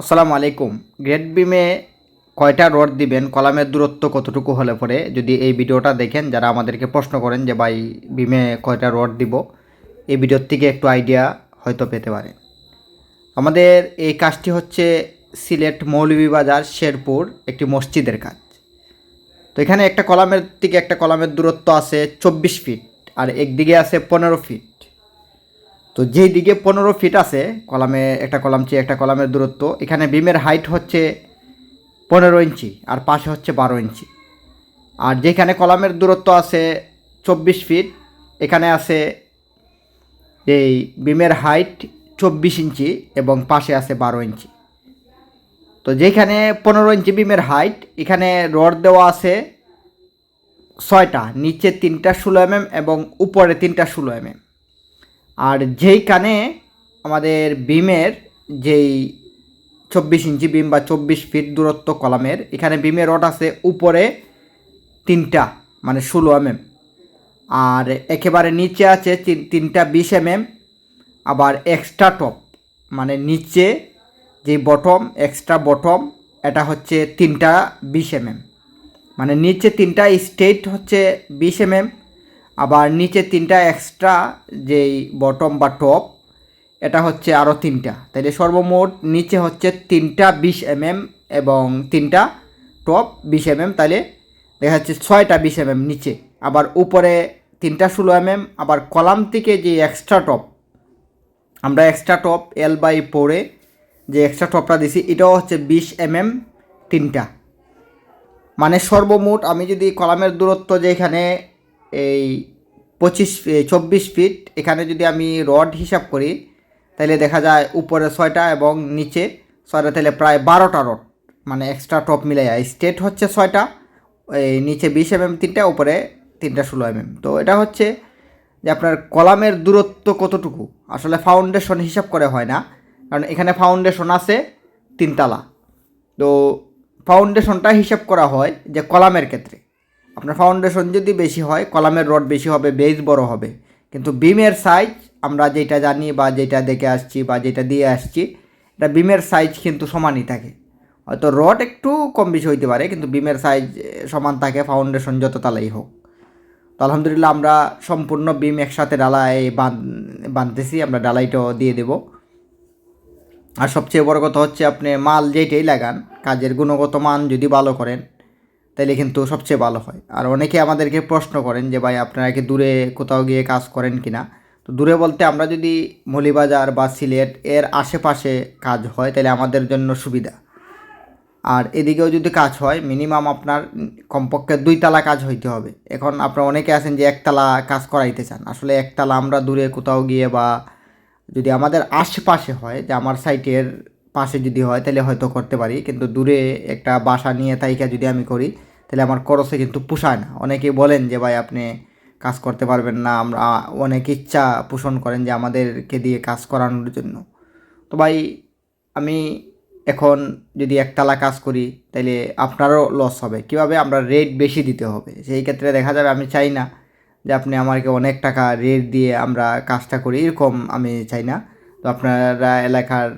আসসালামু আলাইকুম। গ্রেড বিমে কয়টা রড দিবেন? কলামের দূরত্ব কতটুকু হলে পরে? যদি এই ভিডিওটা দেখেন, যারা আমাদেরকে প্রশ্ন করেন যে ভাই বিমে কয়টা রড দিব, এই ভিডিওর থেকে একটু আইডিয়া হয়তো পেতে পারেন। আমাদের এই কাজটি হচ্ছে সিলেট মৌলভীবাজার শেরপুর, একটি মসজিদের কাজ। তো এখানে একটা কলামের থেকে একটা কলামের দূরত্ব আছে চব্বিশ ফিট আর একদিকে আছে পনেরো ফিট তো যেই দিকে পনেরো ফিট আছে, কলামে একটা কলাম চেয়ে একটা কলামের দূরত্ব, এখানে বিমের হাইট হচ্ছে পনেরো ইঞ্চি আর পাশে হচ্ছে বারো ইঞ্চি। আর যেখানে কলামের দূরত্ব আছে চব্বিশ ফিট এখানে আছে এই বিমের হাইট চব্বিশ ইঞ্চি এবং পাশে আছে বারো ইঞ্চি। তো যেখানে পনেরো ইঞ্চি বিমের হাইট এখানে রড দেওয়া আছে ছয়টা, নিচে তিনটা ষোলো এমএম এবং উপরে তিনটা ষোলো এমএম আর যেইখানে আমাদের বিমের যেই চব্বিশ ইঞ্চি বিম বা চব্বিশ ফিট দূরত্ব কলামের, এখানে বিমের রড আছে উপরে তিনটা মানে ষোলো এমএম আর একেবারে নিচে আছে তিন- তিনটা বিশ এম এম আবার এক্সট্রা টপ মানে নিচে যে বটম এক্সট্রা বটম এটা হচ্ছে তিনটা বিশ এমএম মানে নিচে তিনটা স্টেট হচ্ছে বিশ এমএম আবার নিচে তিনটা এক্সট্রা যেই বটম বা টপ এটা হচ্ছে আরও তিনটা। তাইলে সর্বমোট নিচে হচ্ছে তিনটা বিশ এমএম এবং তিনটা টপ বিশ এমএম তাইলে দেখা যাচ্ছে ছয়টা বিশ এমএম নিচে। আবার উপরে তিনটা ষোলো এমএম আবার কলাম থেকে যে এক্সট্রা টপ আমরা এক্সট্রা টপ এল বাই পরে যে এক্সট্রা টপটা দিছি, এটাও হচ্ছে বিশ এমএম তিনটা। মানে সর্বমোট আমি যদি কলামের দূরত্ব যে এখানে এই পঁচিশ চব্বিশ ফিট, এখানে যদি আমি রড হিসাব করি, তাহলে দেখা যায় উপরে ছয়টা এবং নিচে ছয়টা, তাহলে প্রায় বারোটা রড মানে এক্সট্রা টপ মিলে মিলাইয়া স্টেট হচ্ছে ছয়টা, এই নিচে বিশ এমএম তিনটা, উপরে তিনটা ষোলো এমএম তো এটা হচ্ছে যে আপনার কলামের দূরত্ব কতটুকু? আসলে ফাউন্ডেশন হিসাব করে হয় না, কারণ এখানে ফাউন্ডেশন আছে তিনতলা। তো ফাউন্ডেশনটা হিসাব করা হয় যে কলামের ক্ষেত্রে। আপনার ফাউন্ডেশন যদি বেশি হয়, কলামের রড বেশি হবে বেজ বড় হবে। কিন্তু বিমের সাইজ আমরা যেটা জানি বা যেটা দেখে আসছি বা যেটা দিয়ে আসছি, এটা বিমের সাইজ কিন্তু সমানই থাকে। হয়তো রড একটু কম বেশি হইতে পারে, কিন্তু বিমের সাইজ সমান থাকে ফাউন্ডেশন যত তালাই হোক। তো আলহামদুলিল্লাহ আমরা সম্পূর্ণ বিম একসাথে ডালাই বাঁধ বাঁধতেছি আমরা ডালাইটাও দিয়ে দেবো। আর সবচেয়ে বড় কথা হচ্ছে আপনি মাল যেইটাই লাগান, কাজের গুণগত মান যদি ভালো করেন তাইলে কিন্তু সবচেয়ে ভালো হয়। আর অনেকে আমাদেরকে প্রশ্ন করেন যে, ভাই, আপনারা কি দূরে কোথাও গিয়ে কাজ করেন কি না? তো দূরে বলতে আমরা যদি মলিবাজার বা সিলেট এর আশেপাশে কাজ হয় তাহলে আমাদের জন্য সুবিধা। আর এদিকেও যদি কাজ হয়, মিনিমাম আপনার কমপক্ষে দুইতলা কাজ হইতে হবে। এখন আপনারা অনেকে আছেন যে একতলা কাজ করাইতে চান। আসলে একতলা আমরা দূরে কোথাও গিয়ে বা যদি আমাদের আশেপাশে হয়, যে আমার সাইটের পাশে যদি হয় তাহলে হয়তো করতে পারি। কিন্তু দূরে একটা বাসা নিয়ে তাইকা যদি আমি করি তাহলে আমার খরচে কিন্তু পোষায় না। অনেকেই বলেন যে, ভাই, আপনি কাজ করতে পারবেন না। আমরা অনেক ইচ্ছা পোষণ করেন যে, আমাদেরকে দিয়ে কাজ করানোর জন্য। তো ভাই, আমি এখন যদি একতলা কাজ করি, তাহলে আপনারও লস হবে। কীভাবে আমরা রেট বেশি দিতে হবে? সেই ক্ষেত্রে দেখা যাবে, আমি চাই না যে, আপনি আমাকে অনেক টাকা রেট দিয়ে আমরা কাজটা করি। এরকম আমি চাই না। তো আপনারা এলাকার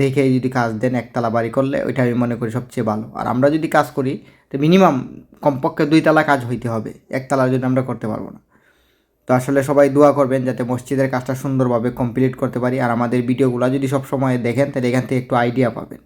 দেখে যদি কাজ দেন, একতলা বাড়ি করলে ওইটা আমি মনে করি সবচেয়ে ভালো। আর আমরা যদি কাজ করি, তো মিনিমাম কমপক্ষে দুইতলা কাজ হইতে হবে। একতলার জন্য আমরা করতে পারব না। তো আসলে সবাই দোয়া করবেন যাতে মসজিদের কাজটা সুন্দরভাবে কমপ্লিট করতে পারি। আর আমাদের ভিডিওগুলো যদি সব সময় দেখেন, তাহলে এখান থেকে একটু আইডিয়া পাবেন।